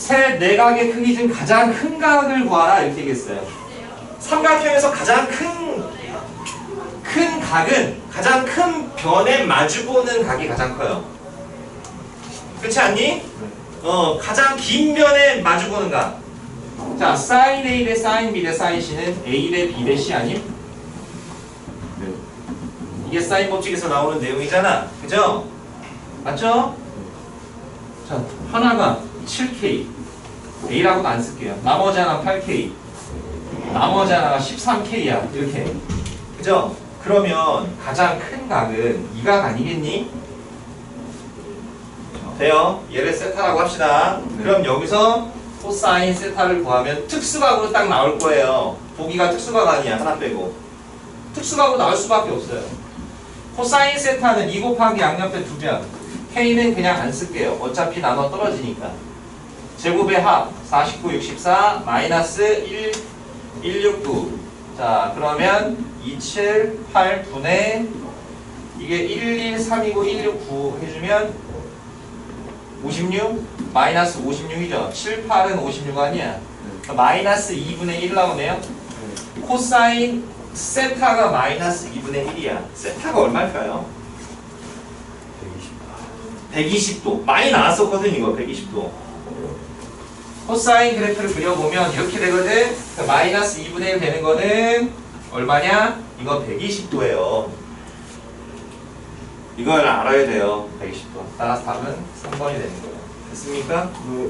세 내각의 크기 중 가장 큰 각을 구하라 이렇게 얘기했어요. 삼각형에서 가장 큰, 큰 각은 가장 큰 변에 마주보는 각이 가장 커요. 그렇지 않니? 어, 가장 긴 변에 마주보는 각. 자, 사인 A 대 사인 B 대 사인 C는 A 대 B 대 C 아님? 네. 이게 사인 법칙에서 나오는 내용이잖아. 그죠? 맞죠? 자, 하나가 7K. A라고도 안 쓸게요. 나머지 하나 8K. 나머지 하나가 13K야. 이렇게. 그죠? 그러면 가장 큰 각은 이 각 아니겠니? 돼요. 얘를 세타라고 합시다. 그럼 여기서 코사인 세타를 구하면 특수각으로 딱 나올 거예요. 보기가 특수각 아니야. 하나 빼고. 특수각으로 나올 수밖에 없어요. 코사인 세타는 2 곱하기 양옆에 두변 K는 그냥 안 쓸게요. 어차피 나눠 떨어지니까. 제곱의 합 49, 64 마이너스 1, 169 자 그러면 27, 8 분의 이게 113이고 169 해주면 56 마이너스 56이죠. 7, 8은 56 아니야. 마이너스 2분의 1 나오네요. 코사인 세타가 마이너스 2분의 1이야. 세타가 얼마일까요? 120도. 많이 나왔었거든 이거 120도 코사인 그래프를 그려보면 이렇게 되거든. 그 마이너스 2분의 1 되는 거는 얼마냐? 이거 120도예요. 이걸 알아야 돼요. 120도. 따라서 답은 3번이 되는 거예요. 됐습니까? 네.